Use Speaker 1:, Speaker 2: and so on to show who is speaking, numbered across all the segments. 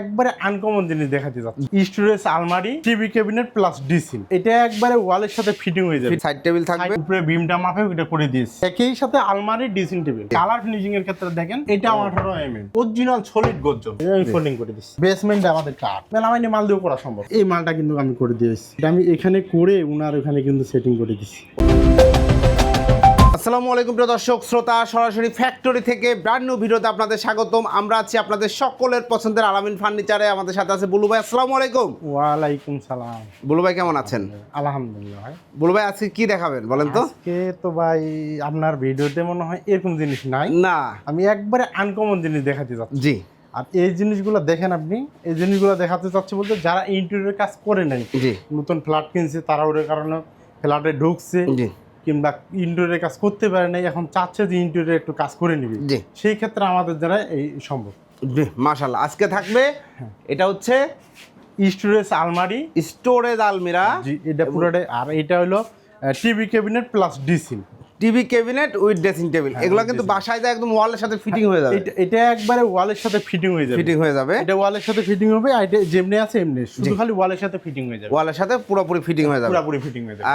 Speaker 1: একবারে আনকমন জিনিস দেখাতে যাচ্ছে। স্টোরেজ আলমারি টিভি ক্যাবিনেট প্লাস ডিসিল এটা একবারে ওয়ালের সাথে ফিটিং হয়ে যাবে।
Speaker 2: সাইড টেবিল থাকবে।
Speaker 1: উপরে বিমটা মাপে ওটা করে দিয়েছি। একই সাথে আলমারি ডিসিং টেবিল কালার ফিনিশিং এর ক্ষেত্রে দেখেন এটা আঠারো এম এম অরিজিনাল সলিড গজ্জ আমি ফোল্ডিং করে দিচ্ছি বেসমেন্ট আমাদের কাঠ মেলামাইনে মাল দিয়ে করা সম্ভব। এই মালটা কিন্তু আমি করে দিয়েছি। এটা আমি এখানে করে উনার ওখানে কিন্তু সেটিং করে দিচ্ছি
Speaker 2: আসসালামু আলাইকুম প্রিয় দর্শক শ্রোতা সরাসরি ফ্যাক্টরি থেকে ব্র্যান্ড নিউ ভিডিওতে আপনাদের স্বাগতম। আমরা আছি আপনাদের সকলের পছন্দের আলামিন ফার্নিচারে আমাদের সাথে আছে বুলু ভাই আসসালামু আলাইকুম।
Speaker 1: ওয়ালাইকুম সালাম।
Speaker 2: বুলু ভাই কেমন আছেন?
Speaker 1: আলহামদুলিল্লাহ ভাই।
Speaker 2: বুলু ভাই আজকে কি দেখাবেন বলেন তো?
Speaker 1: আজকে তো ভাই আপনার ভিডিওতে মনে হয় এরকম জিনিস নাই।
Speaker 2: না।
Speaker 1: আমি একবারে আনকমন জিনিস দেখাতে যাচ্ছি
Speaker 2: জি।
Speaker 1: আর এই জিনিসগুলো দেখেন আপনি এই জিনিসগুলো দেখাতে চাচ্ছি বলতে যারা ইন্টেরিয়র কাজ করে
Speaker 2: জি।
Speaker 1: নতুন ফ্ল্যাট কিনছে তারা ওর কারণে ফ্ল্যাটে ঢুকছে।
Speaker 2: জি।
Speaker 1: কিংবা ইনডোরের কাজ করতে পারে না এখন চাচ্ছে যে ইনডোরে একটু কাজ করে নিবে।
Speaker 2: জি।
Speaker 1: সেই ক্ষেত্রে আমাদের দ্বারা এই সম্ভব।
Speaker 2: জি মাশাল্লাহ আজকে থাকবে এটা হচ্ছে
Speaker 1: স্টোরেজ আলমারি।
Speaker 2: স্টোরেজ আলমিরা।
Speaker 1: জি এটা পুরোটাই। আর এটা হলো TV cabinet plus ডিসিল
Speaker 2: TV cabinet with dressing table. এগুলো কিন্তু বাসায় যায় একদম ওয়ালের সাথে ফিটিং হয়ে যাবে।
Speaker 1: এটা একবারে ওয়ালের সাথে ফিটিং হয়ে যাবে।
Speaker 2: ফিটিং হয়ে যাবে।
Speaker 1: এটা ওয়ালের সাথে ফিটিং হবে আর এটা যেমনি আছে এমনি। শুধু খালি ওয়ালের সাথে ফিটিং হয়ে যাবে।
Speaker 2: ওয়ালের সাথে পুরোপুরি ফিটিং হয়ে যাবে।
Speaker 1: পুরোপুরি ফিটিং হয়ে যাবে।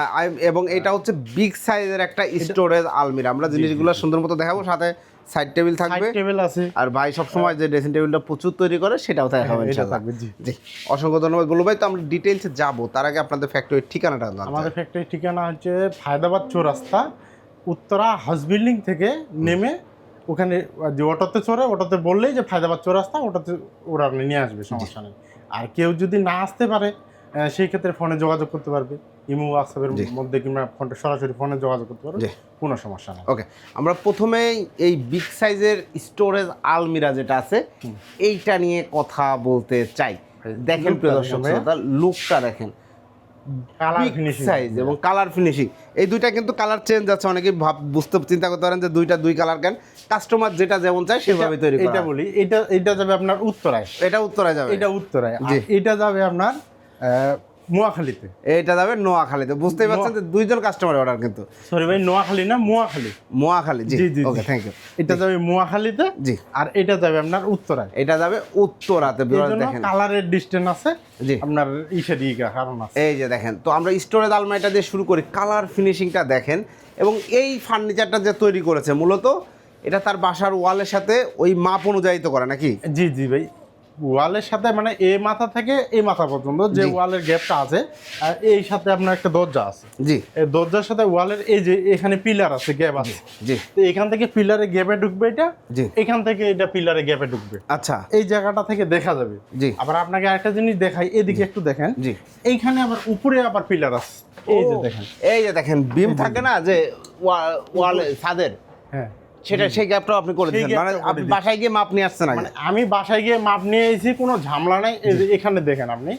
Speaker 2: এবং এটা হচ্ছে বিগ সাইজের একটা স্টোরেজ আলমিরা। আমরা জিনিসগুলো সুন্দর মতো দেখাবো সাথে সাইড টেবিল থাকবে।
Speaker 1: সাইড টেবিল আছে।
Speaker 2: আর ভাই সবসময় যে ড্রেসিং টেবিলটা প্রচুর তৈরি করে সেটাও দেখাবো
Speaker 1: হ্যাঁ,
Speaker 2: ইনশাআল্লাহ।
Speaker 1: থাকবে জি।
Speaker 2: অসংখ্য ধন্যবাদ বলব ভাই। তো আমরা ডিটেলসে যাব। তার আগে আপনাদের ফ্যাক্টরির ঠিকানাটা জানতে
Speaker 1: আমাদের ফ্যাক্টরির ঠিকানা হচ্ছে ফায়দাবাদ চৌরাস্তা উত্তরা হাউস বিল্ডিং থেকে নেমে ওখানে যে অটোতে চড়ে অটোতে বললেই যে ফায়দাবাদ চৌরাস্তা ওটাতে ওরা নিয়ে আসবে সমস্যা নেই। আর কেউ যদি না আসতে পারে সেই ক্ষেত্রে ফোনে যোগাযোগ করতে পারবে। ইমো হোয়াটসঅ্যাপের মধ্যে কিংবা ফোনটা সরাসরি ফোনে যোগাযোগ করতে পারবে কোনো সমস্যা নেই।
Speaker 2: ওকে আমরা প্রথমেই এই বিগ সাইজের স্টোরেজ আলমিরা যেটা আছে এইটা নিয়ে কথা বলতে চাই। দেখেন প্রিয় দর্শক লুকটা দেখেন। সাইজ এবং কালার ফিনিশিং এই দুইটা কিন্তু কালার চেঞ্জ আছে অনেকে ভাব বুঝতে চিন্তা করতে পারেন যে দুইটা দুই কালার কেন। কাস্টমার যেটা যেমন চায় সেভাবে তৈরি করা
Speaker 1: এটা বলি এটা এটা যাবে আপনার উত্তরায়।
Speaker 2: এটা উত্তরায় যাবে।
Speaker 1: এটা উত্তরায়। এটা যাবে আপনার আহ, নোয়াখালীতে।
Speaker 2: এটা যাবে নোয়াখালীতে। বুঝতেই পারছেন যে দুইজন কাস্টমার অর্ডার কিন্তু।
Speaker 1: সরি ভাই নোয়াখালী না মোয়াখালী?
Speaker 2: মোয়াখালী জি।
Speaker 1: জি,
Speaker 2: ওকে থ্যাংক ইউ
Speaker 1: এটা যাবে মোয়াখালীতে
Speaker 2: জি।
Speaker 1: আর এটা যাবে আপনার উত্তরায়।
Speaker 2: এটা যাবে উত্তরাতে দেখেন।
Speaker 1: কালারের ডিস্টেন্স আছে।
Speaker 2: জি।
Speaker 1: আপনার ইসের ই কারণ আছে।
Speaker 2: এই যে দেখেন তো আমরা স্টোরেজ আলমারিটা দিয়ে শুরু করি। কালার ফিনিশিংটা দেখেন। এবং এই ফার্নিচারটা যে তৈরি করেছে মূলত এটা তার বাসার ওয়ালের সাথে ওই মাপ অনুযায়ী তো করে নাকি?
Speaker 1: জি জি ভাই। ওয়ালের সাথে মানে এই মাথা থেকে এই মাথা পর্যন্ত যে ওয়ালের গ্যাপটা আছে আর এই সাথে আপনার একটা দরজা আছে।
Speaker 2: জি।
Speaker 1: এই দরজার সাথে ওয়ালের এই যে এখানে পিলার আছে গ্যাপ আছে।
Speaker 2: জি
Speaker 1: তো এখান থেকে পিলারে গ্যাপে ঢুকবে এটা
Speaker 2: জি।
Speaker 1: এখান থেকে এটা পিলারে গ্যাপে ঢুকবে।
Speaker 2: আচ্ছা।
Speaker 1: এই জায়গাটা থেকে দেখা যাবে।
Speaker 2: জি।
Speaker 1: আবার আপনাকে আরেকটা জিনিস দেখাই এদিকে একটু দেখেন।
Speaker 2: জি।
Speaker 1: এইখানে আবার উপরে আবার পিলার আছে। এই যে দেখেন।
Speaker 2: এই যে দেখেন বিম থাকে না যে ওয়া- ওয়ালে ছাদের?
Speaker 1: হ্যাঁ।
Speaker 2: সেটা সেই গ্যাপটাও আপনি করে দিচ্ছেন মানে আপনি বাসায় গিয়ে মাপ নিয়ে আসছেন
Speaker 1: মানে আমি বাসায় গিয়ে মাপ নিয়ে এসেছি কোনো ঝামেলা নাই। এই যে এখানে দেখেন আপনি।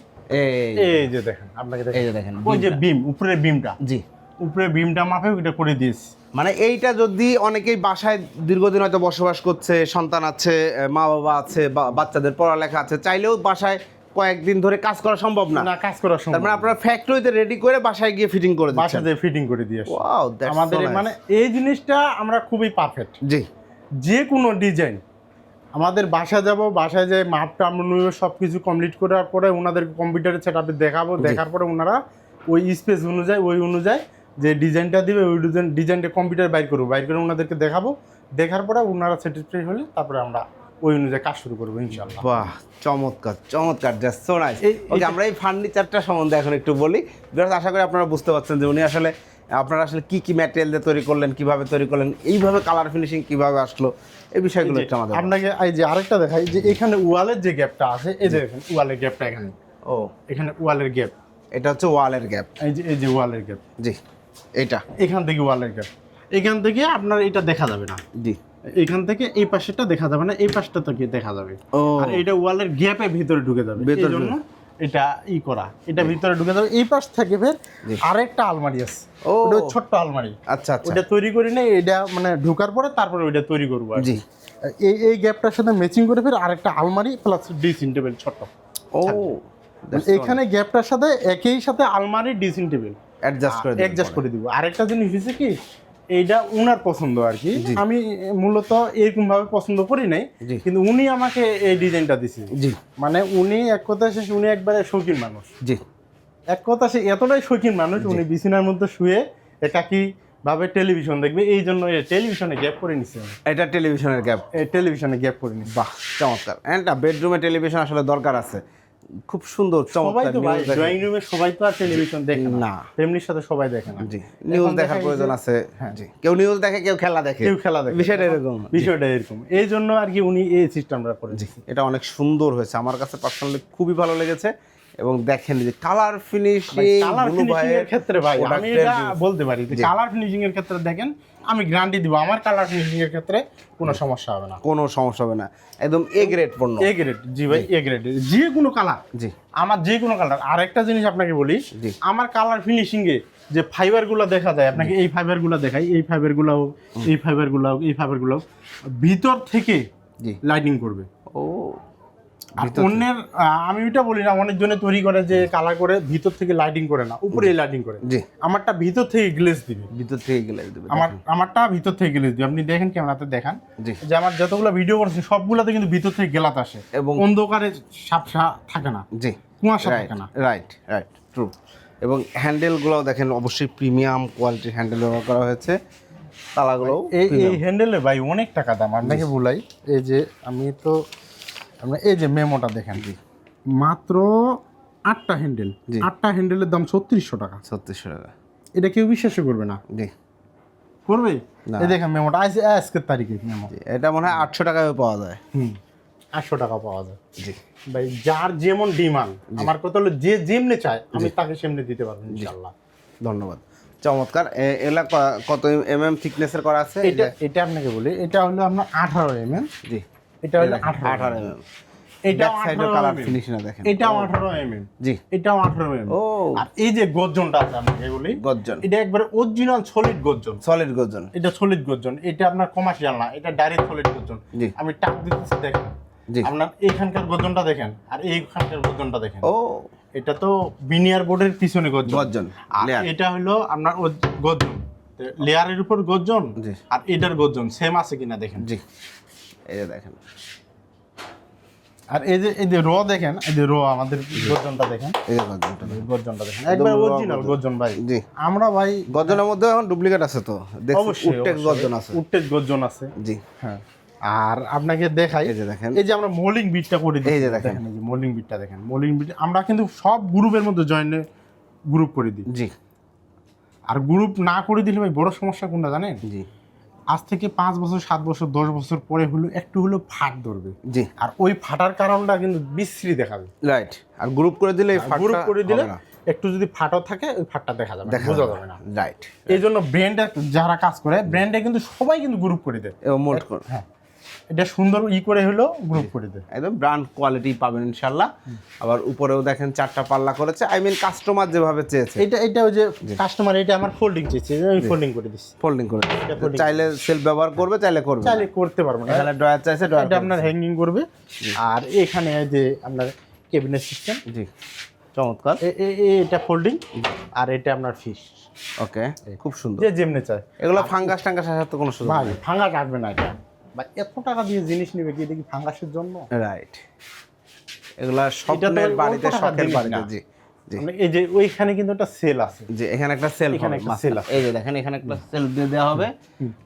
Speaker 2: এই
Speaker 1: যে। দেখেন আপনাকে
Speaker 2: এই যে দেখেন
Speaker 1: ওই যে বিম উপরে বিমটা।
Speaker 2: জি।
Speaker 1: উপরে বিমটা মাপে ওইটা করে দিয়েছি।
Speaker 2: মানে এইটা যদি অনেকেই বাসায় দীর্ঘদিন হয়তো বসবাস করছে সন্তান আছে মা বাবা আছে বাচ্চাদের পড়ালেখা আছে চাইলেও বাসায় কয়েকদিন ধরে কাজ করা সম্ভব না।
Speaker 1: না কাজ
Speaker 2: করা
Speaker 1: সম্ভব
Speaker 2: মানে আপনারা ফ্যাক্টরিতে রেডি করে বাসায় গিয়ে ফিটিং করে দিচ্ছেন।
Speaker 1: বাসাতে ফিটিং করে দিয়ে।
Speaker 2: ওয়াও
Speaker 1: আমাদের মানে এই জিনিসটা আমরা খুবই পারফেক্ট
Speaker 2: জি।
Speaker 1: যে কোনো ডিজাইন আমাদের বাসা যাব বাসায় যে মাপটা আমরা সব কিছু কমপ্লিট করার পরে ওনাদের কম্পিউটারে সেটা দেখাবো। দেখার পরে ওনারা ওই স্পেস অনুযায়ী ওই অনুযায়ী যে ডিজাইনটা দিবে ওই ডিজাইন ডিজাইনটা কম্পিউটার বাইর করব। বাইর করে ওনাদেরকে দেখাবো। দেখার পরে ওনারা স্যাটিসফাই হলে তারপরে আমরা ওই অনুযায়ী কাজ শুরু করব ইনশাল্লাহ
Speaker 2: বাহ চমৎকার চমৎকার জাস্ট সো নাইস ওকে আমরা এই ফার্নিচারটা সম্বন্ধে এখন একটু বলি। বিকজ আশা করি আপনারা বুঝতে পারছেন যে উনি আসলে আপনারা আসলে কি কি ম্যাটেরিয়াল দিয়ে তৈরি করলেন কীভাবে তৈরি করলেন এইভাবে কালার ফিনিশিং কীভাবে আসলো এই বিষয়গুলো একটু আমাদের
Speaker 1: আপনাকে এই যে আরেকটা দেখাই যে এখানে ওয়ালের যে গ্যাপটা আছে এই যে দেখেন ওয়ালের গ্যাপটা এখানে।
Speaker 2: ও।
Speaker 1: এখানে ওয়ালের গ্যাপ
Speaker 2: এটা হচ্ছে ওয়ালের গ্যাপ
Speaker 1: এই যে এই যে ওয়ালের গ্যাপ
Speaker 2: জি এটা
Speaker 1: এখান থেকে ওয়ালের গ্যাপ এখান থেকে আপনার এটা দেখা যাবে না।
Speaker 2: জি।
Speaker 1: এখান থেকে এই পাশেটা দেখা যাবে না এই পাশটা থেকে দেখা যাবে।
Speaker 2: ও।
Speaker 1: আর এটা ওয়ালের গ্যাপে ভিতরে ঢুকে যাবে। এই জন্য এটা ই করা এটা ভিতরে ঢুকে যাবে। এই পাশ থেকে ফের আরেকটা আলমারি আছে।
Speaker 2: ও।
Speaker 1: ওটা ছোট্ট আলমারি।
Speaker 2: আচ্ছা আচ্ছা।
Speaker 1: ওটা তৈরি করি না এটা মানে ঢোকার পরে তারপরে ওইটা তৈরি করব কি।
Speaker 2: জি।
Speaker 1: এই এই গ্যাপটার সাথে ম্যাচিং করে ফের আরেকটা আলমারি প্লাস ড্রেসিং টেবিল ছোট্ট।
Speaker 2: ও
Speaker 1: এখানে গ্যাপটার সাথে একই সাথে আলমারি ড্রেসিং টেবিল
Speaker 2: অ্যাডজাস্ট করে
Speaker 1: অ্যাডজাস্ট করে দিব। আরেকটা জিনিস হয়েছে কি এইটা উনার পছন্দ আর কি। আমি মূলত এরকম ভাবে পছন্দ করি নাই। কিন্তু উনি আমাকে এই ডিজাইনটা দিছে।
Speaker 2: জি।
Speaker 1: মানে উনি এক কথা শেষ উনি একবারে শৌখিন মানুষ।
Speaker 2: জি।
Speaker 1: এক কথা সে এতটাই শৌখিন মানুষ উনি বিছানার মধ্যে শুয়ে একাকি ভাবে টেলিভিশন দেখবে? এই জন্য এই টেলিভিশনে গ্যাপ করে নিচ্ছে
Speaker 2: এটা টেলিভিশনের গ্যাপ।
Speaker 1: এই টেলিভিশনে গ্যাপ করে নিচ্ছে
Speaker 2: বাহ চমৎকার। একটা বেডরুমে টেলিভিশন আসলে দরকার আছে। খুব সুন্দর
Speaker 1: সবাই তো ভাই
Speaker 2: নিউজ দেখে।
Speaker 1: ড্রয়িং রুমে সবাই তো আর টেলিভিশন দেখে না। ফ্যামিলির সাথে সবাই দেখে না।
Speaker 2: জি নিউজ দেখার প্রয়োজন আছে। জি কেউ নিউজ দেখে কেউ খেলা দেখে।
Speaker 1: কেউ খেলা দেখে।
Speaker 2: বিষয়টা এরকম।
Speaker 1: বিষয়টা এরকম। এই জন্য আর কি উনি এই সিস্টেমটা করে
Speaker 2: জি এটা অনেক সুন্দর হয়েছে। আমার কাছে পার্সোনালি খুবই ভালো লেগেছে এবং দেখেন যে কালার ফিনিশিং
Speaker 1: কালার ফিনিশিং এর ক্ষেত্রে ভাই আমি এটা বলতে পারি কালার ফিনিশিং এর ক্ষেত্রে দেখেন আমি গ্যারান্টি দিব আমার কালার ফিনিশিং এর ক্ষেত্রে কোনো সমস্যা হবে না।
Speaker 2: কোনো সমস্যা হবে না। একদম এ গ্রেড পণ্য।
Speaker 1: এ গ্রেড জি ভাই এ গ্রেড যে কোনো কালার
Speaker 2: জি।
Speaker 1: আমার যে কোনো কালার আরেকটা জিনিস আপনাকে বলি। আমার কালার ফিনিশিং এ যে ফাইবারগুলো দেখা যায় আপনাকে এই ফাইবারগুলো দেখাই এই ফাইবারগুলো হোক এই ফাইবারগুলো হোক এই ফাইবারগুলো হোক, ভিতর থেকে
Speaker 2: জি।
Speaker 1: লাইটিং করবে।
Speaker 2: ও।
Speaker 1: আর অন্যের আমি ওইটা বলি না অনেকজনে তৈরি করে যে কালার করে ভিতর থেকে লাইটিং করে না উপরে লাইটিং করে।
Speaker 2: জি।
Speaker 1: আমারটা ভিতর থেকে গ্লেজ দিবে।
Speaker 2: ভিতর থেকে গেলে দেবে
Speaker 1: আমার আমারটা ভিতর থেকে গ্লেজ দিবে। আপনি দেখেন ক্যামেরাতে দেখান যে আমার যতগুলো ভিডিও করছি সবগুলোতে কিন্তু ভিতর থেকে গেলাত আসে।
Speaker 2: এবং
Speaker 1: অন্ধকারে সাপসা থাকে না
Speaker 2: জি।
Speaker 1: কুয়াশা থাকে না।
Speaker 2: রাইট রাইট ট্রু এবং হ্যান্ডেলগুলো দেখেন অবশ্যই প্রিমিয়াম কোয়ালিটির হ্যান্ডেল ব্যবহার করা হয়েছে। তালাগুলো
Speaker 1: এই এই হ্যান্ডেলে ভাই অনেক টাকা দাম আপনাকে বলাই এই যে আমি তো আমরা এই যে মেমোটা দেখেন। মাত্র আটটা হ্যান্ডেল। আটটা হ্যান্ডেলের দাম ছত্রিশশো টাকা।
Speaker 2: ছত্রিশশো টাকা।
Speaker 1: এটা কেউ বিশ্বাসই করবে না।
Speaker 2: জি।
Speaker 1: করবে?
Speaker 2: না।
Speaker 1: এই দেখেন মেমোটা আজ আজকের তারিখে মেমো।
Speaker 2: এটা মনে হয় আটশো টাকায় পাওয়া যায়।
Speaker 1: হুম আটশো টাকা পাওয়া যায়।
Speaker 2: জি।
Speaker 1: ভাই যার যেমন ডিমান্ড আমার কথা হলো যে যেমনি চায় আমি তাকে সেমনি দিতে পারব ইনশাল্লাহ
Speaker 2: ধন্যবাদ। চমৎকার। এলা কত এম এম থিকনেসের করা আছে?
Speaker 1: এটা এটা আপনাকে বলি এটা হলো আপনার আঠারো এম এম।
Speaker 2: জি।
Speaker 1: এটা হলো
Speaker 2: আঠারো
Speaker 1: আঠারো
Speaker 2: এম এম
Speaker 1: এটাও
Speaker 2: সাইডের
Speaker 1: আঠারো
Speaker 2: কালার ফিনিশিং দেখেন।
Speaker 1: এটাও আঠারো এম এম
Speaker 2: জি।
Speaker 1: এটাও আঠারো এম
Speaker 2: ও।
Speaker 1: আর এই যে গর্জনটা আছে আপনাকে বলি
Speaker 2: গর্জন।
Speaker 1: এটা একবার অরিজিনাল সলিড গর্জন।
Speaker 2: সলিড গর্জন।
Speaker 1: এটা সলিড গর্জন। এটা আপনার কমার্শিয়াল না এটা ডাইরেক্ট সলিড গর্জন। আমি টাক দিতেছি দেখেন। আপনার এইখানকার গর্জনটা দেখেন আর এইখানকার গর্জনটা দেখেন।
Speaker 2: ও।
Speaker 1: এটা তো বিনিয়ার বোর্ডের পিছনে গর্জন।
Speaker 2: গর্জন
Speaker 1: আর এটা হলো আপনার গর্জন। লেয়ারের উপর গর্জন আর এটার গর্জন সেম আছে কিনা দেখেন।
Speaker 2: জি। এই যে দেখেন।
Speaker 1: আর এই যে এই যে র দেখেন এই যে র আমাদের গর্জনটা দেখেন।
Speaker 2: এই যে গর্জনটা
Speaker 1: গর্জনটা দেখেন। একবার অরিজিনাল গর্জন। ভাই।
Speaker 2: জি।
Speaker 1: আমরা ভাই
Speaker 2: গর্জনের মধ্যে এখন ডুপ্লিকেট আছে তো। দেখছি উডটেক গর্জন আছে।
Speaker 1: উঠটেক গর্জন আছে।
Speaker 2: জি।
Speaker 1: হ্যাঁ। আর আপনাকে দেখাই
Speaker 2: এই যে দেখেন।
Speaker 1: এই যে আমরা মোলিং বিটটা করে দিই
Speaker 2: এই যে দেখেন।
Speaker 1: এই যে মোলিং বিটটা দেখেন। মোলিং বিট আমরা কিন্তু সব গ্রুপের মধ্যে জয়েন গ্রুপ করে দিই।
Speaker 2: জি।
Speaker 1: আর গ্রুপ না করে দিলে ভাই বড় সমস্যা কোনটা জানেন?
Speaker 2: জি।
Speaker 1: আজ থেকে পাঁচ বছর সাত বছর দশ বছর পরে হলো একটু হলো ফাট ধরবে।
Speaker 2: জি।
Speaker 1: আর ওই ফাটার কারণটা কিন্তু বিশ্রী দেখাবে।
Speaker 2: রাইট আর গ্রুপ করে দিলে
Speaker 1: গ্রুপ করে দিলে। একটু যদি ফাটও থাকে ওই ফাটটা দেখা যাবে
Speaker 2: দেখা
Speaker 1: বোঝা
Speaker 2: যাবে
Speaker 1: না।
Speaker 2: রাইট
Speaker 1: এই জন্য ব্র্যান্ডে যারা কাজ করে ব্র্যান্ডে কিন্তু সবাই কিন্তু গ্রুপ করে দেয়।
Speaker 2: এবং মোল্ড করে।
Speaker 1: হ্যাঁ। এটা সুন্দর ই করে হলো গ্রুপ করে দেয়
Speaker 2: একদম ব্র্যান্ড কোয়ালিটি পাবেন ইনশাল্লাহ আবার উপরেও দেখেন চারটা পাল্লা করেছে। আই মিন কাস্টমার যেভাবে চেয়েছে।
Speaker 1: এটা এটা ওই যে কাস্টমার এটা আমার ফোল্ডিং চেয়েছে। আমি ফোল্ডিং করে দিচ্ছি।
Speaker 2: ফোল্ডিং করে চাইলে সেলফ ব্যবহার করবে চাইলে করবে
Speaker 1: চাইলে করতে পারব না।
Speaker 2: এখানে ড্রয়ার চাইছে ড্রয়ার
Speaker 1: এটা আপনার হ্যাঙ্গিং করবে। আর এখানে এই যে আপনার কেবিনেট সিস্টেম
Speaker 2: জি। চমৎকার।
Speaker 1: এটা ফোল্ডিং আর এটা আপনার ফিশ
Speaker 2: ওকে খুব সুন্দর।
Speaker 1: যে যেমনে চায়।
Speaker 2: এগুলো ফাঙ্গাস টাঙ্গাস আসার তো কোনো সুযোগ
Speaker 1: ভাঙা কাটবে না এটা। ভাই এত টাকা দিয়ে জিনিস নিবে কি? কি ফাঙ্গাসের জন্য?
Speaker 2: রাইট এগুলা স্বপ্নের বাড়িতে শখের বাড়িতে জি
Speaker 1: মানে এই যে ওইখানে কিন্তু একটা সেল আছে।
Speaker 2: যে এখানে একটা সেল
Speaker 1: এখানে একটা
Speaker 2: সেল
Speaker 1: আছে।
Speaker 2: এই যে দেখেন এখানে একটা সেল দিয়ে দেওয়া হবে।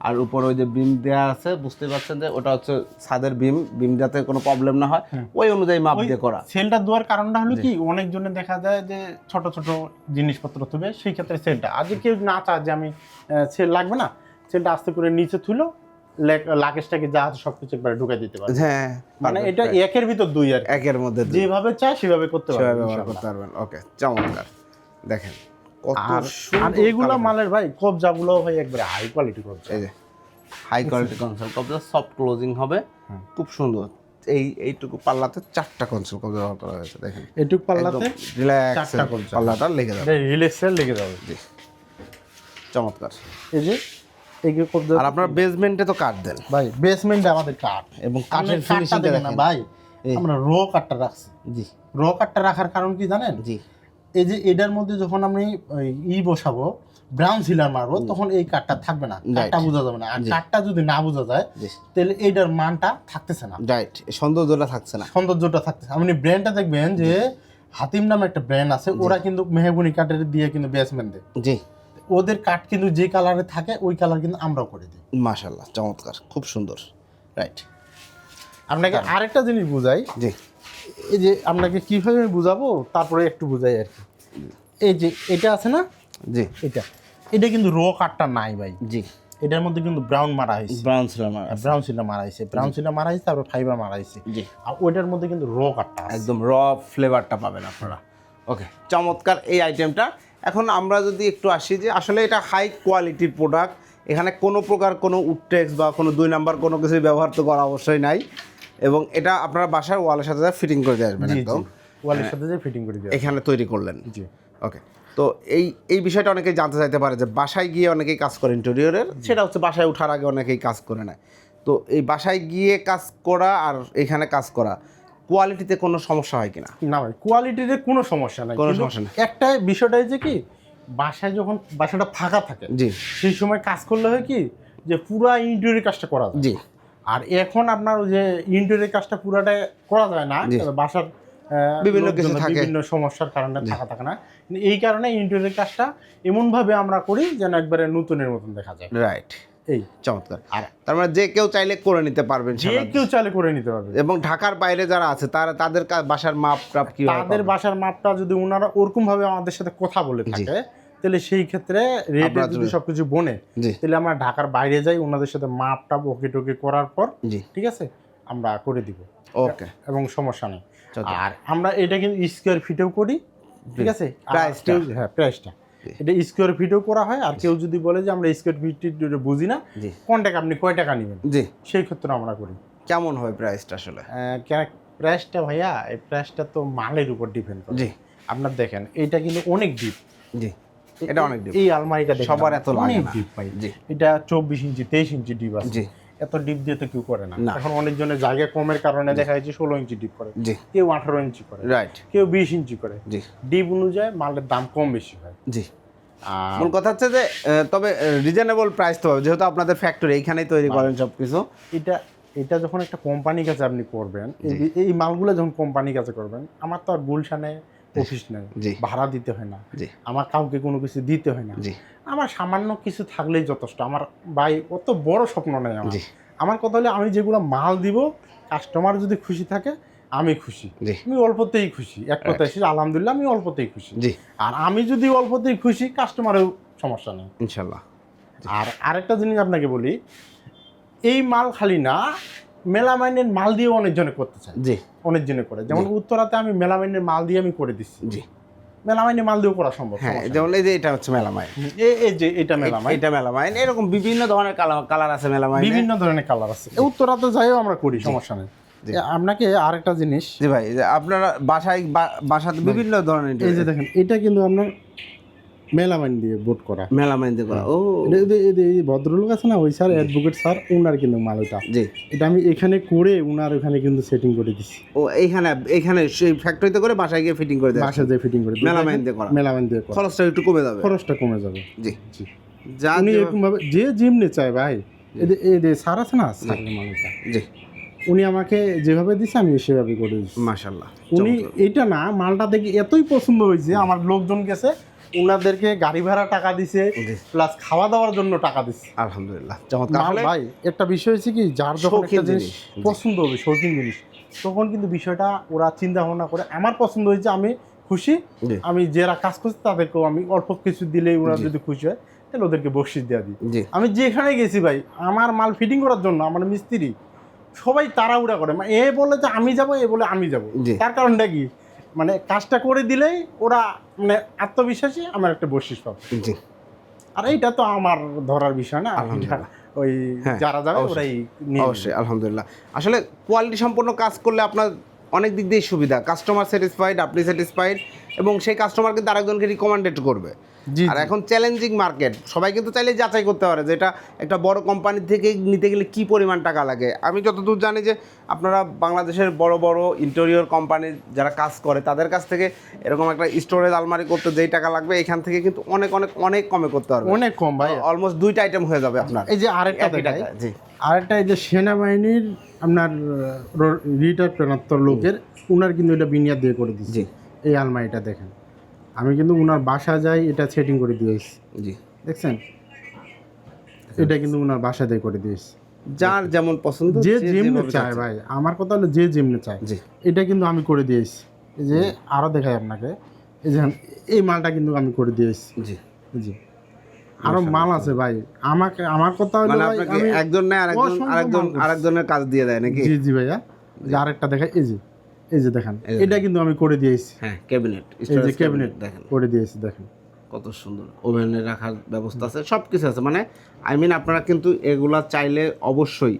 Speaker 2: আর উপরে ওই যে বিম দেওয়া আছে বুঝতে পারছেন যে ওটা হচ্ছে ছাদের বিম বিম যাতে কোনো প্রবলেম না হয় ওই অনুযায়ী মাপ দিয়ে করা।
Speaker 1: সেলটা দেওয়ার কারণটা হলো কি? অনেকজনে দেখা যায় যে ছোট ছোট জিনিসপত্র তুলে সেই ক্ষেত্রে সেলটা আজকে কেউ না চায় যে আমি সেল লাগবে না। সেলটা আস্তে করে নিচে তুলো যা আছে সবকিছু একবারে ঢুকে দিতে
Speaker 2: হ্যাঁ
Speaker 1: মানে এটা একের ভিতর দুই আর
Speaker 2: একের মধ্যে
Speaker 1: যেভাবে চায় সেভাবে করতে
Speaker 2: সেভাবে পারবেন। ওকে চমৎকার। দেখেন
Speaker 1: আর আর এইগুলা মালের ভাই কবজাগুলো ভাই একবারে হাই কোয়ালিটি কবজা।
Speaker 2: এই যে হাই কোয়ালিটি কনসোল কবজা সফট ক্লোজিং হবে। খুব সুন্দর। এই এইটুকু পাল্লাতে চারটা কনসোল কবজা ব্যবহার করা হয়েছে দেখেন।
Speaker 1: এইটুকু পাল্লাতে
Speaker 2: রিল্যাক্স। পাল্লাটা লেগে যাবে।
Speaker 1: এটা লেগে যাবে।
Speaker 2: জি। চমৎকার।
Speaker 1: এই যে
Speaker 2: আর আপনার বেসমেন্টে তো কাঠ দেন।
Speaker 1: ভাই বেসমেন্টে আমাদের কাঠ
Speaker 2: এবং
Speaker 1: কাঠের
Speaker 2: দেখেন
Speaker 1: না ভাই। আমরা র কাঠটা রাখছি।
Speaker 2: জি।
Speaker 1: র কাঠটা রাখার কারণ কি জানেন?
Speaker 2: জি।
Speaker 1: এই যে এটার মধ্যে যখন আমি ই বসাবো ব্রাউন সিলার মারবো তখন এই কাঠটা থাকবে না। কাঠটা বোঝা যাবে না। আর কাঠটা যদি না বোঝা যায় তাহলে এইটার মানটা থাকতেছে না।
Speaker 2: রাইট সৌন্দর্যটা থাকছে না।
Speaker 1: সৌন্দর্যটা থাকতেছে। আপনি ব্র্যান্ডটা দেখবেন যে হাতিম নামে একটা ব্র্যান্ড আছে ওরা কিন্তু মেহগুনি কাঠের দিয়ে কিন্তু বেসমেন্ট দেয়।
Speaker 2: জি।
Speaker 1: ওদের কাঠ কিন্তু যে কালারে থাকে ওই কালার কিন্তু আমরাও করে দিই।
Speaker 2: মাশাল্লাহ চমৎকার খুব সুন্দর। রাইট
Speaker 1: আপনাকে আরেকটা জিনিস বুঝাই।
Speaker 2: জি।
Speaker 1: এই যে আপনাকে কীভাবে আমি বুঝাবো তারপরে একটু বুঝাই আর কি। এই যে এটা আছে না?
Speaker 2: জি।
Speaker 1: এটা। এটা কিন্তু র কাঠটা নাই ভাই।
Speaker 2: জি।
Speaker 1: এটার মধ্যে কিন্তু ব্রাউন মারা হয়েছে।
Speaker 2: ব্রাউন সিলার
Speaker 1: ব্রাউন সিলা মারা হয়েছে। ব্রাউন সিলা মারা হয়েছে তারপর ফাইবার মারা হয়েছে।
Speaker 2: জি।
Speaker 1: আর ওইটার মধ্যে কিন্তু র কাঠটা
Speaker 2: একদম র ফ্লেভারটা পাবেন আপনারা। ওকে চমৎকার এই আইটেমটা এখন আমরা যদি একটু আসি যে আসলে এটা হাই কোয়ালিটির প্রোডাক্ট এখানে কোনো প্রকার কোনো উডটেক্স বা কোনো দুই নাম্বার কোনো কিছু ব্যবহার তো করা অবশ্যই নাই। এবং এটা আপনারা বাসার ওয়ালের সাথে ফিটিং করে দিয়ে আসবেন একদম।
Speaker 1: ওয়ালের সাথে যে ফিটিং করে দেওয়া
Speaker 2: এখানে তৈরি করলেন।
Speaker 1: জি।
Speaker 2: ওকে তো এই এই বিষয়টা অনেকেই জানতে চাইতে পারে যে বাসায় গিয়ে অনেকেই কাজ করে ইন্টেরিয়রের সেটা হচ্ছে বাসায় ওঠার আগে অনেকেই কাজ করে নেয়। তো এই বাসায় গিয়ে কাজ করা আর এখানে কাজ করা কোয়ালিটিতে কোনো সমস্যা হয় কিনা?
Speaker 1: না ভাই কোয়ালিটিতে কোনো সমস্যা নাই।
Speaker 2: কোনো সমস্যা নেই।
Speaker 1: একটা বিষয়টা হচ্ছে কি বাসায় যখন বাসাটা ফাঁকা থাকে
Speaker 2: জি।
Speaker 1: সেই সময় কাজ করলে হয় কি যে পুরা ইন্টেরিয়র কাজটা করা যায়।
Speaker 2: জি।
Speaker 1: আর এখন আপনার ওই যে ইন্টেরিয়র কাজটা পুরাটা করা যায় না। বাসার
Speaker 2: বিভিন্ন কিছু থাকে।
Speaker 1: বিভিন্ন সমস্যার কারণে থাকা থাকে না। এই কারণে ইন্টেরিয়র কাজটা এমনভাবে আমরা করি যেন একবারে নতুনের মতন দেখা যায়।
Speaker 2: রাইট
Speaker 1: এই
Speaker 2: চমৎকার।
Speaker 1: আর
Speaker 2: তার মানে যে কেউ চাইলে করে নিতে পারবেন
Speaker 1: যে কেউ চালে করে নিতে পারবে।
Speaker 2: এবং ঢাকার বাইরে যারা আছে তারা তাদের বাসার মাপ টাপ কি
Speaker 1: তাদের বাসার মাপটা যদি ওনারা ওরকম ভাবে আমাদের সাথে কথা বলে থাকে তাহলে সেই ক্ষেত্রে রেটে যদি সবকিছু বনে তাহলে আমরা ঢাকার বাইরে যাই ওনাদের সাথে মাপটা ওকে টোকে করার পর ঠিক আছে? আমরা করে দিব।
Speaker 2: ওকে।
Speaker 1: এবং সমস্যা নেই। আর আমরা এটা কিন্তু স্কোয়ার ফিটেও করি ঠিক আছে?
Speaker 2: প্রাইসটা?
Speaker 1: হ্যাঁ প্রাইসটা এটা স্কোয়ার ফিটেও করা হয় আর কেউ যদি বলে যে আমরা স্কোয়ার ফিট বুঝি না
Speaker 2: জি।
Speaker 1: কোনটাকে আপনি কয় টাকা নেবেন?
Speaker 2: জি।
Speaker 1: সেই ক্ষেত্রে আমরা করি।
Speaker 2: কেমন হয় প্রাইসটা আসলে?
Speaker 1: প্রাইসটা ভাইয়া এই প্রাইসটা তো মালের উপর ডিপেন্ড করে।
Speaker 2: জি।
Speaker 1: আপনার দেখেন এটা কিন্তু অনেক ডিপ
Speaker 2: জি। এটা অনেক ডিপ
Speaker 1: এই আলমারিটা
Speaker 2: সবার এত লাগে না।
Speaker 1: ডিপ ভাই।
Speaker 2: জি।
Speaker 1: এটা চব্বিশ ইঞ্চি তেইশ ইঞ্চি ডিপ আছে।
Speaker 2: জি।
Speaker 1: এত ডিপ দিয়ে তো কেউ করে
Speaker 2: না।
Speaker 1: এখন অনেকজনের জায়গা কমের কারণে দেখা যাচ্ছে ষোলো ইঞ্চি ডিপ করে।
Speaker 2: জি।
Speaker 1: কেউ আঠারো ইঞ্চি করে।
Speaker 2: রাইট
Speaker 1: কেউ বিশ ইঞ্চি করে।
Speaker 2: জি।
Speaker 1: ডিপ অনুযায়ী মালের দাম কম বেশি হয়।
Speaker 2: জি। মূল কথা হচ্ছে যে তবে রিজনেবল প্রাইস তো যেহেতু আপনাদের ফ্যাক্টরি এইখানেই তৈরি করেন সব কিছু
Speaker 1: এটা এটা যখন একটা কোম্পানির কাছে আপনি করবেন এই মালগুলো যখন কোম্পানির কাছে করবেন আমার তো আর গুলশানে অফিস নেই। ভাড়া দিতে হয় না আমার কাউকে কোনো কিছু দিতে হয় না। আমার সামান্য কিছু থাকলেই যথেষ্ট। আমার ভাই অত বড় স্বপ্ন নেই আমার। আমার কথা হলে আমি যেগুলো মাল দিব কাস্টমার যদি খুশি থাকে আমি খুশি। আমি অল্পতেই খুশি। এক কথা শেষ আলহামদুলিল্লাহ আমি অল্পতেই খুশি। আর আমি যদি অল্পতেই খুশি কাস্টমারেও সমস্যা নেই।
Speaker 2: ইনশাল্লাহ
Speaker 1: আর আরেকটা জিনিস আপনাকে বলি এই মাল খালি না মেলামাইনের মাল দিয়েও অনেকজনে করতে চায়।
Speaker 2: জি।
Speaker 1: অনেকজনে করে। যেমন উত্তরাতে আমি মেলামাইনের মাল দিয়ে আমি করে দিচ্ছি।
Speaker 2: জি।
Speaker 1: মেলামাইনের মাল দিয়েও করা সম্ভব
Speaker 2: হ্যাঁ যেমন এই যে এটা হচ্ছে মেলামাইন।
Speaker 1: এই যে এটা মেলামাইন।
Speaker 2: এটা মেলামাইন। এরকম বিভিন্ন ধরনের কালার কালার আছে মেলামাইন।
Speaker 1: বিভিন্ন ধরনের কালার আছে। উত্তরাতে যাইও আমরা করি সমস্যা নেই। আপনাকে আরেকটা জিনিস
Speaker 2: জি ভাই আপনারা বাসায় বাসাতে বিভিন্ন ধরনের
Speaker 1: এই যে দেখেন এটা কিন্তু আপনার মেলামাইন দিয়ে বোট করা।
Speaker 2: মেলামাইন দিয়ে করা। ও।
Speaker 1: এই ভদ্রলোক আছে না ওই স্যার অ্যাডভোকেট স্যার ওনার কিন্তু মাল ওটা
Speaker 2: জি।
Speaker 1: এটা আমি এখানে করে ওনার ওখানে কিন্তু সেটিং করে দিছি।
Speaker 2: ও এইখানে এইখানে সেই ফ্যাক্টরিতে করে বাসায় গিয়ে ফিটিং করে দেয়
Speaker 1: বাসা দিয়ে ফিটিং করে।
Speaker 2: মেলামাইন দিয়ে করা।
Speaker 1: মেলামাইন দিয়ে করা।
Speaker 2: খরচটা একটু কমে যাবে।
Speaker 1: খরচটা কমে যাবে।
Speaker 2: জি।
Speaker 1: জি।
Speaker 2: যা
Speaker 1: উনি
Speaker 2: যে-
Speaker 1: এরকম ভাবে যে জিমনে চায় ভাই। এদের স্যার আছে না স্যারের মালটা
Speaker 2: জি।
Speaker 1: উনি আমাকে যেভাবে দিছে আমি সেভাবে করে দিচ্ছি
Speaker 2: মাশাল্লাহ
Speaker 1: উনি এটা না মালটা দেখে এতই পছন্দ হয়েছে আমার লোকজন গেছে ওনাদেরকে গাড়ি ভাড়া টাকা দিছে প্লাস খাওয়া দাওয়ার জন্য টাকা দিছে।
Speaker 2: আলহামদুলিল্লাহ চমৎকার।
Speaker 1: ভাই একটা বিষয় হচ্ছে কি যার যখন একটা জিনিস পছন্দ হবে শৌখিন জিনিস তখন কিন্তু বিষয়টা ওরা চিন্তা ভাবনা করে আমার পছন্দ হয়েছে আমি খুশি আমি যারা কাজ করছে তাদেরকেও আমি অল্প কিছু দিলেই ওরা যদি খুশি হয় তাহলে ওদেরকে বকশিস দেওয়া দিই। আমি যেখানে গেছি ভাই আমার মাল ফিটিং করার জন্য আমার মিস্ত্রি সবাই তাড়াহুড়া করে মানে এ বলে যে আমি যাব এ বলে আমি যাব। তার কারণটা কি? মানে কাজটা করে দিলেই ওরা মানে আত্মবিশ্বাসী আমার একটা বৈশিষ্ট্য পাবে
Speaker 2: জি।
Speaker 1: আর এইটা তো আমার ধরার বিষয় না। ওই
Speaker 2: হ্যাঁ,
Speaker 1: যারা যাবে। ওরাই নিয়ে
Speaker 2: অবশ্যই আলহামদুলিল্লাহ। আসলে কোয়ালিটি সম্পন্ন কাজ করলে আপনার অনেক দিক দিয়ে সুবিধা। কাস্টমার স্যাটিসফাইড আপনি স্যাটিসফাইড এবং সেই কাস্টমারকে তার আরেকজনকে রিকমেন্ডেড করবে। আর এখন চ্যালেঞ্জিং মার্কেট সবাই কিন্তু চাইলে যাচাই করতে পারে যে এটা একটা বড় কোম্পানি থেকে নিতে গেলে কি পরিমাণ টাকা লাগে। আমি যতদূর জানি যে আপনারা বাংলাদেশের বড় বড় ইন্টেরিয়র কোম্পানি যারা কাজ করে তাদের কাছ থেকে এরকম একটা স্টোরেজ আলমারি করতে যেই টাকা লাগবে এখান থেকে কিন্তু অনেক অনেক অনেক কমে করতে পারবে।
Speaker 1: অনেক কম ভাই।
Speaker 2: অলমোস্ট দুইটা আইটেম হয়ে যাবে আপনার।
Speaker 1: এই যে আরেকটা
Speaker 2: টাকা জি।
Speaker 1: আরেকটা এই যে সেনাবাহিনীর আপনার রিটায়ার প্রাপ্ত লোকের ওনার কিন্তু এটা বিনিয়োগ দিয়ে করে দিচ্ছি। এই আলমারিটা দেখেন। আমি কিন্তু উনার বাসা যাই এটা সেটিং করে দিয়েছি
Speaker 2: জি।
Speaker 1: দেখছেন? এটা কিন্তু উনার বাসা দিয়ে করে দিয়েছি
Speaker 2: যার যেমন পছন্দ
Speaker 1: যে যেমনি চায় ভাই আমার কথা হলো যে যেমনি চায়।
Speaker 2: জি।
Speaker 1: এটা কিন্তু আমি করে দিয়েছি এই যে আরও দেখাই আপনাকে। এই যে এই মালটা কিন্তু আমি করে দিয়েছি
Speaker 2: জি।
Speaker 1: জি। আরও মাল আছে ভাই। আমাকে আমার কথা হলো
Speaker 2: মানে আপনাকে একজন না আরেকজন আরেকজন। আরেকজনের কাজ দিয়ে দেয় নাকি?
Speaker 1: জি জি ভাইয়া। যে আরেকটা দেখাই এই যে। এই যে দেখেন এটা কিন্তু আমি করে দিয়েছি।
Speaker 2: হ্যাঁ ক্যাবিনেট
Speaker 1: এই যে ক্যাবিনেট
Speaker 2: দেখেন।
Speaker 1: করে দিয়েছি দেখেন।
Speaker 2: কত সুন্দর। ওভেনে রাখার ব্যবস্থা আছে সব কিছু আছে। মানে আই মিন আপনারা কিন্তু এগুলা চাইলে অবশ্যই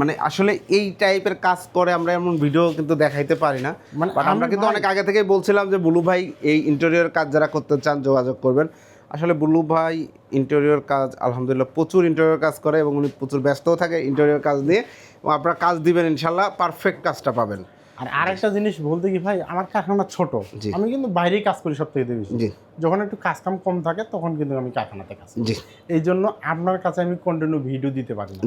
Speaker 2: মানে আসলে এই টাইপের কাজ করে আমরা এমন ভিডিও কিন্তু দেখাইতে পারি না।
Speaker 1: মানে
Speaker 2: বাট আমরা কিন্তু অনেক আগে থেকেই বলছিলাম যে বুলু ভাই এই ইন্টেরিয়র কাজ যারা করতে চান যোগাযোগ করবেন। আসলে বুলু ভাই ইন্টেরিয়র কাজ আলহামদুলিল্লাহ প্রচুর ইন্টেরিয়র কাজ করে এবং উনি প্রচুর ব্যস্তও থাকে ইন্টেরিয়র কাজ নিয়ে। এবং আপনারা কাজ দিবেন ইনশাল্লাহ পারফেক্ট কাজটা পাবেন।
Speaker 1: আর আরেকটা জিনিস বলতে কি ভাই আমার কারখানা ছোট। আমি কিন্তু বাইরে কাজ করি সব থেকে বেশি যখন একটু কাজ কাম কম থাকে তখন কিন্তু আমি কারখানাতে কাজ করি। এই জন্য আপনার কাছে আমি কন্টিনিউ ভিডিও দিতে পারি না।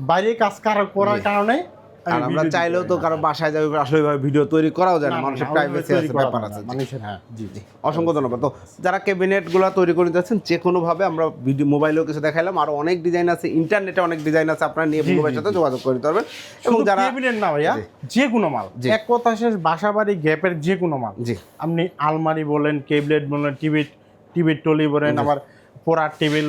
Speaker 1: বাইরে কাজ কার- করার কারণে
Speaker 2: আর আমরা চাইলেও তো কারও বাসায় যাবে আসলে ভিডিও তৈরি করাও যায় না মানুষের প্রাইভেসি আছে ব্যাপার আছে।
Speaker 1: মানুষের হ্যাঁ জি জি।
Speaker 2: অসংখ্য ধন্যবাদ। তো যারা ক্যাবিনেটগুলো তৈরি করে যাচ্ছেন যে কোনোভাবে আমরা ভিডিও মোবাইলেও কিছু দেখাইলাম আরও অনেক ডিজাইন আছে ইন্টারনেটে অনেক ডিজাইন আছে আপনারা নিয়ে মোবাইলের সাথে যোগাযোগ করতে পারবেন। এবং যারা
Speaker 1: cabinet না ভাইয়া যে কোনো মাল। এক কথা শেষ বাসা বাড়ি গ্যাপের যে কোনো মাল।
Speaker 2: জি।
Speaker 1: আপনি আলমারি বলেন কেবলেট বলেন টিভি টিভির টলি বলেন আবার পড়ার টেবিল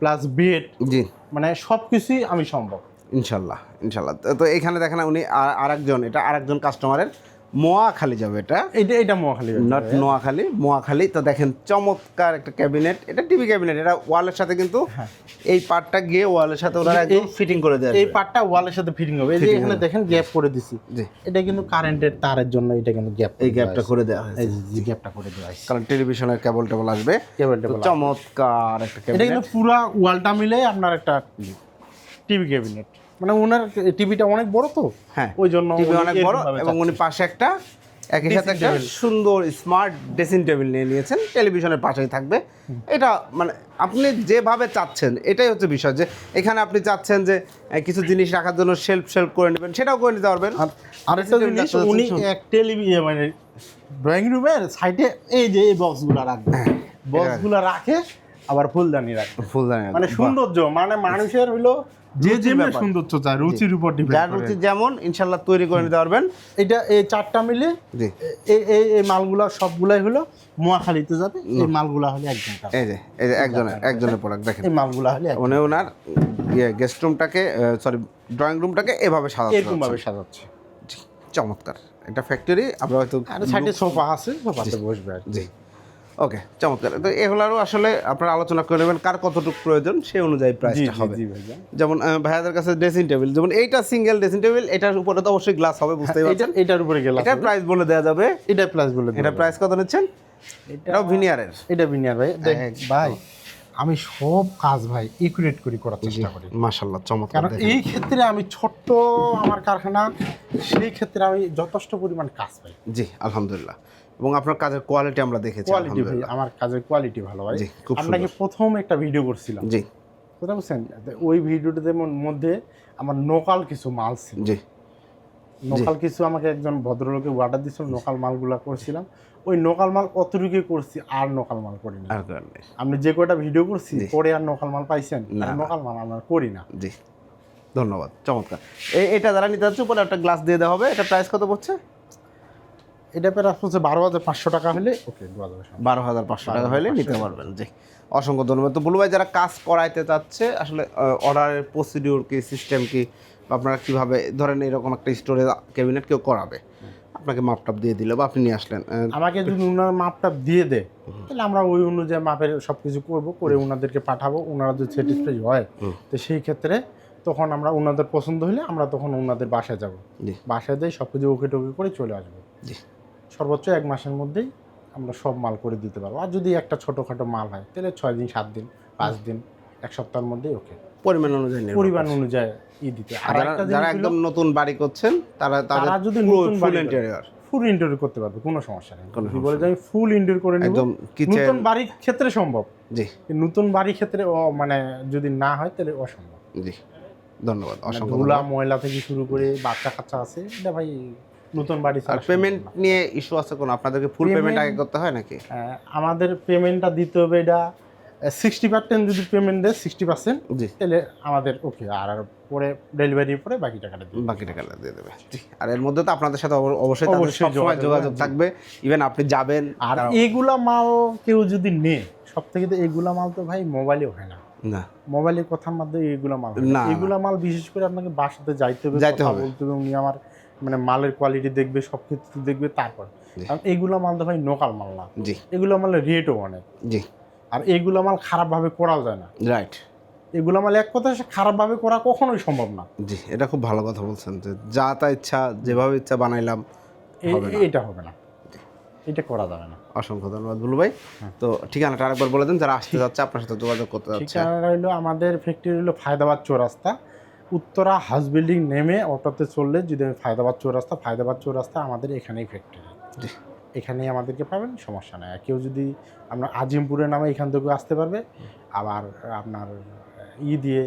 Speaker 1: প্লাস বেড
Speaker 2: জি।
Speaker 1: মানে সব কিছুই আমি সম্ভব।
Speaker 2: ইনশাল্লাহ ইনশাল্লাহ। তো- এখানে দেখেন উনি আর- আরেকজন এটা আরেকজন কাস্টমারের মোয়াখালী যাবে এটা।
Speaker 1: এইটা এটা মহাখালী
Speaker 2: নট নোয়াখালী মোয়াখালী তো দেখেন চমৎকার একটা ক্যাবিনেট এটা টিভি ক্যাবিনেট এটা ওয়ালের সাথে কিন্তু
Speaker 1: হ্যাঁ।
Speaker 2: এই পার্টটা গিয়ে ওয়ালের সাথে ওনারা একদম ফিটিং করে দেয়
Speaker 1: এই পার্টটা ওয়ালের সাথে ফিটিং হবে। এই যে এখানে দেখেন গ্যাপ করে দিছি। এটা কিন্তু কারেন্টের তারের জন্য এটা কিন্তু গ্যাপ
Speaker 2: এই গ্যাপটা করে দেওয়া হয়েছে।
Speaker 1: এই যে গ্যাপটা করে দেওয়া হয়েছে
Speaker 2: কারণ টেলিভিশনের কেবল টেবল আসবে
Speaker 1: কেবল টেবল
Speaker 2: চমৎকার একটা ক্যাবিনেট এটা
Speaker 1: কিন্তু পুরা ওয়ালটা মিলে আপনার একটা টিভি ক্যাবিনেট। মানে ওনার টিভিটা অনেক বড় তো?
Speaker 2: হ্যাঁ।
Speaker 1: ওই জন্য
Speaker 2: টিভি
Speaker 1: উনি
Speaker 2: অনেক বড় এবং উনি পাশে একটা একই সাথে একটা সুন্দর স্মার্ট ড্রেসিং টেবিল নিয়ে নিয়েছেন। টেলিভিশনের পাশেই থাকবে। এটা মানে আপনি যেভাবে চাচ্ছেন এটাই হচ্ছে বিষয় যে এখানে আপনি চাচ্ছেন যে কিছু জিনিস রাখার জন্য শেল্ফ শেল্ফ করে নেবেন সেটাও করে নিতে পারবেন।
Speaker 1: আর আরেকটা জিনিস উনি এক টেলিভিশন মানে ড্রয়িং রুমের সাইডে এই যে এই বক্সগুলো রাখবে।
Speaker 2: হ্যাঁ,
Speaker 1: বক্সগুলো রাখে আবার ফুলদানি রাখবে।
Speaker 2: ফুলদানি
Speaker 1: মানে সৌন্দর্য মানে মানুষের হইল যে যেমনি সৌন্দর্য চায় রুচির উপর
Speaker 2: যার
Speaker 1: ডিপেন্ড
Speaker 2: রুচি যেমন ইনশাল্লাহ তৈরি করে নিতে পারবেন।
Speaker 1: এটা এই চারটা মিলে এই এই এই মালগুলা সবগুলাই হলো মোয়াখালীতে যাবে এই মালগুলা হলে একজন কাজ।
Speaker 2: এই যে এই যে একজনের একজনের প্রোডাক্ট দেখেন।
Speaker 1: এই মালগুলা হলে।
Speaker 2: উনি ওনার ইয়ে গেস্ট রুমটাকে সরি ড্রয়িং রুমটাকে এভাবে সাজাতে
Speaker 1: এরকম ভাবে সাজাচ্ছে
Speaker 2: চমৎকার। এটা ফ্যাক্টরি আমরা হয়তো
Speaker 1: আর সাইডে সোফা আছে সোফাতে বসবে আর
Speaker 2: জি। ওকে চমৎকার। তো এগুলোরও আসলে আপনারা আলোচনা করে নেবেন কার কতটুকু প্রয়োজন সেই অনুযায়ী
Speaker 1: প্রাইস
Speaker 2: প্রাইসটা হবে। যেমন ভাইয়াদের কাছে ড্রেসিং টেবিল যেমন এইটা সিঙ্গেল ড্রেসিং টেবিল এটার উপরে তো অবশ্যই গ্লাস হবে বুঝতে
Speaker 1: এটা
Speaker 2: পারছেন।
Speaker 1: এটার উপরে গেলাম
Speaker 2: এটা প্রাইস বলে দেওয়া যাবে।
Speaker 1: এটা প্লাস বলে
Speaker 2: এটা প্রাইস কত নিচ্ছেন? এটাও ভিনিয়ারের
Speaker 1: এটা ভিনিয়ার ভাই দেখ
Speaker 2: একদম।
Speaker 1: ভাই আমি সব কাজ ভাই ইকুরেট করে করার চেষ্টা করি।
Speaker 2: মাশাল্লাহ চমৎকার
Speaker 1: কারণ এই ক্ষেত্রে আমি ছোট্ট আমার কারখানা সেই ক্ষেত্রে আমি যথেষ্ট পরিমাণ কাজ পাই।
Speaker 2: জি আলহামদুলিল্লাহ। এবং আপনার কাজের কোয়ালিটি আমরা দেখেছি
Speaker 1: কোয়ালিটি ভাই আমার কাজের কোয়ালিটি ভালো ভাই। আপনাকে প্রথম একটা ভিডিও করছিলাম।
Speaker 2: জি।
Speaker 1: বুঝতে পারছেন? ওই ভিডিওটাতে মধ্যে আমার নোকাল কিছু মাল ছিল।
Speaker 2: জি।
Speaker 1: নোকাল কিছু আমাকে একজন ভদ্রলোকে অর্ডার দিয়েছিল নোকাল মালগুলা করছিলাম। ওই নোকাল মাল অতটুকুই করছি আর নোকাল মাল করি না। আপনি যে কয়টা ভিডিও করছি। পরে আর নোকাল মাল পাইছেন। নোকাল মাল আমরা করি না।
Speaker 2: জি। ধন্যবাদ চমৎকার। এই এটা যারা নিতে যাচ্ছে উপরে একটা গ্লাস দিয়ে দেওয়া হবে। এটা প্রাইস কত পড়ছে?
Speaker 1: এটা প্রায় হচ্ছে বারো হাজার পাঁচশো টাকা হলে ওকে
Speaker 2: বারো হাজার পাঁচশো টাকা হলে নিতে পারবেন জি। অসংখ্য ধন্যবাদ। তো বলু ভাই যারা কাজ করাইতে চাচ্ছে আসলে অর্ডারের প্রসিডিউর কি সিস্টেম কি আপনারা কীভাবে ধরেন এরকম একটা স্টোরেজ ক্যাবিনেট কেউ করাবে আপনাকে মাপটাপ দিয়ে দিল বা আপনি নিয়ে আসলেন
Speaker 1: আমাকে যদি ওনার মাপটাপ দিয়ে দেয় তাহলে আমরা ওই অনুযায়ী মাপের সব কিছু করব করে ওনাদেরকে পাঠাবো ওনারা যদি স্যাটিসফাই হয় তো সেই ক্ষেত্রে তখন আমরা ওনাদের পছন্দ হলে আমরা তখন ওনাদের বাসায় যাব। বাসায় দিয়ে সব কিছু ওকে টোকে করে চলে আসব। সর্বোচ্চ এক মাসের মধ্যেই আমরা সব মাল করে দিতে পারব। আর যদি একটা ছোটোখাটো মাল হয় তাহলে ছয় দিন সাত দিন পাঁচ দিন এক সপ্তাহের মধ্যেই ওকে।
Speaker 2: পরিমাণ অনুযায়ী
Speaker 1: পরিমাণ অনুযায়ী ই দিতে।
Speaker 2: আর যারা একদম নতুন বাড়ি করছেন তারা
Speaker 1: তারা যদি
Speaker 2: ফুল ইন্টেরিয়র
Speaker 1: ফুল ইন্ডোর করতে পারবে কোনো সমস্যা নেই। যদি বলে যে আমি ফুল ইন্ডোর করে নিব
Speaker 2: একদম
Speaker 1: নতুন বাড়ির ক্ষেত্রে সম্ভব।
Speaker 2: জি।
Speaker 1: নতুন বাড়ির ক্ষেত্রে মানে যদি না হয় তাহলে অসম্ভব।
Speaker 2: জি। ধন্যবাদ
Speaker 1: মানে
Speaker 2: অসংখ্য
Speaker 1: ধুলা ময়লা থেকে শুরু করে বাচ্চা কাচ্চা আছে এটা ভাই নতুন বাড়ি
Speaker 2: আর পেমেন্ট নিয়ে ইস্যু আছে কোনো? আপনাদেরকে ফুল পেমেন্ট আগে করতে হয় নাকি?
Speaker 1: আমাদের পেমেন্টটা দিতে হবে এটা সিক্সটি পার্সেন্ট যদি পেমেন্ট দেয় সিক্সটি পার্সেন্ট তাহলে আমাদের ওকে আর আর পরে ডেলিভারির পরে বাকি টাকাটা দিই
Speaker 2: বাকি টাকাটা দিয়ে দেবে। আর এর মধ্যে তো আপনাদের সাথে অব- অবশ্যই
Speaker 1: অবশ্যই যোগাযোগ
Speaker 2: থাকবে। ইভেন আপনি যাবেন
Speaker 1: আর এইগুলা মাল কেউ যদি নেয় সব থেকে তো এইগুলা মাল তো ভাই মোবাইলে হয় না।
Speaker 2: না।
Speaker 1: মোবাইলের কথার মাধ্যমে এইগুলা মাল হয়
Speaker 2: না।
Speaker 1: এইগুলা মাল বিশেষ করে আপনাকে বাসাতে যাইতে হবে
Speaker 2: যাইতে হবে।
Speaker 1: বলতে হবে। উনি আমার মানে মালের কোয়ালিটি দেখবে সব কিছু দেখবে তারপর। কারণ এগুলো মাল তো ভাই নোকাল মাল না।
Speaker 2: জি।
Speaker 1: এগুলো মালের রেটও অনেক।
Speaker 2: জি।
Speaker 1: আর এগুলো মাল খারাপভাবে করাও যায় না।
Speaker 2: রাইট
Speaker 1: এগুলো মাল এক কথা খারাপভাবে করা কখনোই সম্ভব না।
Speaker 2: জি এটা খুব ভালো কথা বলছেন যে যা তা ইচ্ছা যেভাবে ইচ্ছা বানাইলাম
Speaker 1: এটা হবে না। এটা করা যাবে না।
Speaker 2: অসংখ্য ধন্যবাদ বুলু ভাই।
Speaker 1: হ্যাঁ।
Speaker 2: তো ঠিকানাটা আরেকবার বলে দেন যারা আসতে যাচ্ছে আপনার সাথে যোগাযোগ করতে যাচ্ছে।
Speaker 1: ঠিকানা হলো আমাদের ফ্যাক্টরি হলো ফায়দাবাদ চৌরাস্তা। উত্তরা হাউস বিল্ডিং নেমে অটোতে চললে যদি আমি ফায়দাবাদ চৌরাস্তা ফায়দাবাদ চৌরাস্তা আমাদের এখানেই ফ্যাক্টরি। এখানেই আমাদেরকে পাবেন সমস্যা নাই। কেউ যদি আপনার আজিমপুরের নামে এখান থেকেও আসতে পারবে আবার আপনার ই দিয়ে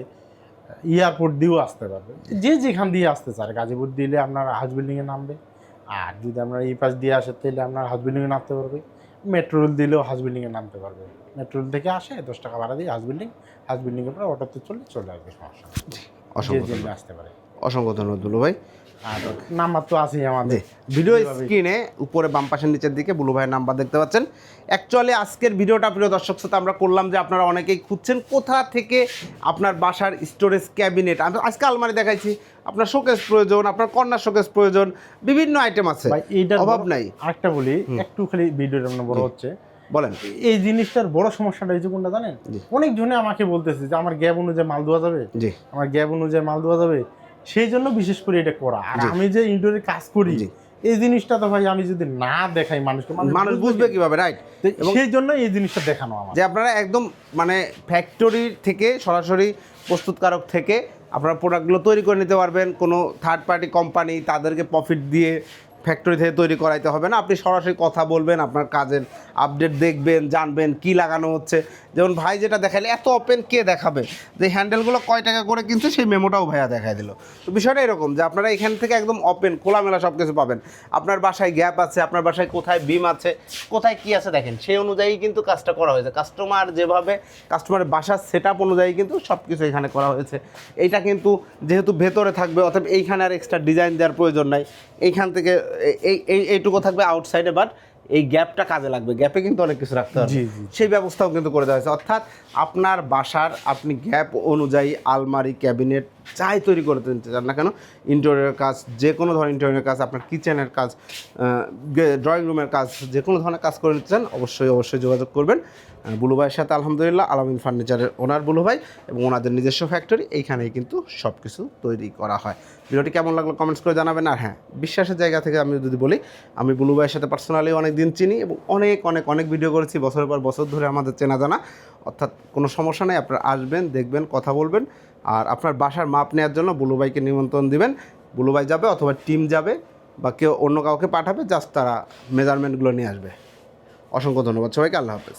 Speaker 1: এয়ারপোর্ট দিয়েও আসতে পারবে। যে যেখান দিয়ে আসতে চায় গাজীপুর দিলে আপনার হাউস বিল্ডিংয়ে নামবে। আর যদি আপনার এই পাশ দিয়ে আসে তাহলে আপনার হাউস বিল্ডিংয়ে নামতে পারবে। মেট্রো রেল দিলেও হাউস বিল্ডিংয়ে নামতে পারবে। মেট্রো রেল থেকে আসে দশ টাকা ভাড়া দিয়ে হাউস বিল্ডিং হাউস বিল্ডিংয়ের পরে অটোতে চলে চলে আসবে সমস্যা
Speaker 2: অসংখ্য ধন্যবাদ
Speaker 1: আসতে পারে।
Speaker 2: অসংখ্য ধন্যবাদ বুলু ভাই।
Speaker 1: আর নাম্বার তো আছেই আমাদের।
Speaker 2: ভিডিও স্ক্রিনে উপরে বাম পাশের নিচের দিকে বুলু ভাইয়ের নাম্বার দেখতে পাচ্ছেন। অ্যাকচুয়ালি আজকের ভিডিওটা প্রিয় দর্শক সাথে আমরা করলাম যে আপনারা অনেকেই খুঁজছেন কোথা থেকে আপনার বাসার স্টোরেজ ক্যাবিনেট আমি আজকে আলমারি দেখাইছি আপনার শোকেস প্রয়োজন আপনার কর্নার শোকেস প্রয়োজন বিভিন্ন আইটেম আছে। অভাব নাই।
Speaker 1: আরেকটা বলি একটু খালি ভিডিওটা আমরা বড় হচ্ছে।
Speaker 2: বলেন।
Speaker 1: এই জিনিসটার বড় সমস্যাটা এই যে কোনটা জানেন? অনেক জনে আমাকে বলতেছে যে আমার গ্যাপ অনুযায়ী মাল দেওয়া যাবে?
Speaker 2: জি।
Speaker 1: আমার গ্যাপ অনুযায়ী মাল দেওয়া যাবে? সেই জন্য বিশেষ করে এটা করা। আর আমি যে ইনডোরে কাজ করি। এই জিনিসটা তো ভাই আমি যদি না দেখাই মানুষকে
Speaker 2: মানুষ বুঝবে। কীভাবে রাইট
Speaker 1: সেই জন্য এই জিনিসটা দেখানো আমার।
Speaker 2: যে আপনারা একদম মানে ফ্যাক্টরি থেকে সরাসরি প্রস্তুতকারক থেকে আপনারা প্রোডাক্টগুলো তৈরি করে নিতে পারবেন। কোনো থার্ড পার্টি কোম্পানি তাদেরকে প্রফিট দিয়ে ফ্যাক্টরি থেকে তৈরি করাইতে হবে না। আপনি সরাসরি কথা বলবেন, আপনার কাজের আপডেট দেখবেন, জানবেন কি লাগানো হচ্ছে। যেমন ভাই যেটা দেখাইলে, এত ওপেন কে দেখাবে? যে হ্যান্ডেলগুলো কয় টাকা করে কিনছে, সেই মেমোটাও ভাইয়া দেখাই দিল। তো বিষয়টা এরকম যে আপনারা এখান থেকে একদম ওপেন খোলামেলা সব কিছু পাবেন। আপনার বাসায় গ্যাপ আছে, আপনার বাসায় কোথায় বিম আছে, কোথায় কি আছে দেখেন, সেই অনুযায়ী কিন্তু কাজটা করা হয়েছে। কাস্টমার যেভাবে কাস্টমারের বাসার সেট অনুযায়ী কিন্তু সব কিছু এখানে করা হয়েছে। এইটা কিন্তু যেহেতু ভেতরে থাকবে অর্থাৎ এইখানে আর এক্সট্রা ডিজাইন দেওয়ার প্রয়োজন নাই। এইখান থেকে এই এই এইটুকু থাকবে আউটসাইডে বাট এই গ্যাপটা কাজে লাগবে। গ্যাপে কিন্তু অনেক কিছু রাখতে হবে। সেই ব্যবস্থাও কিন্তু করে দেওয়া হয়েছে। অর্থাৎ আপনার বাসার আপনি গ্যাপ অনুযায়ী আলমারি ক্যাবিনেট যাই তৈরি করে দিতে চান না কেন ইন্টেরিয়র কাজ যে কোনো ধরনের ইন্টেরিয়র কাজ, আপনার কিচেনের কাজ ড্রয়িং রুমের কাজ যে কোনো ধরনের কাজ করে নিতে চান, অবশ্যই অবশ্যই যোগাযোগ করবেন। বুলু ভাইয়ের সাথে আলহামদুলিল্লাহ, আলামিন ফার্নিচারের ওনার বুলু ভাই এবং ওনাদের নিজস্ব ফ্যাক্টরি এইখানেই কিন্তু সব কিছু তৈরি করা হয়। ভিডিওটি কেমন লাগল কমেন্টস করে জানাবেন। আর হ্যাঁ বিশ্বাসের জায়গা থেকে আমি যদি বলি, আমি বুলু ভাইয়ের সাথে পার্সোনালি অনেক দিন চিনি এবং অনেক অনেক অনেক ভিডিও করেছি, বছরের পর বছর ধরে আমাদের চেনা জানা। অর্থাৎ কোনো সমস্যা নেই, আপনারা আসবেন, দেখবেন, কথা বলবেন। আর আপনার বাসার মাপ নেওয়ার জন্য বুলুবাইকে নিমন্ত্রণ দিবেন। বুলুবাই যাবে অথবা টিম যাবে বা কেউ অন্য কাউকে পাঠাবে, জাস্ট তারা মেজারমেন্টগুলো নিয়ে আসবে। অসংখ্য ধন্যবাদ সবাইকে, আল্লাহ হাফেজ।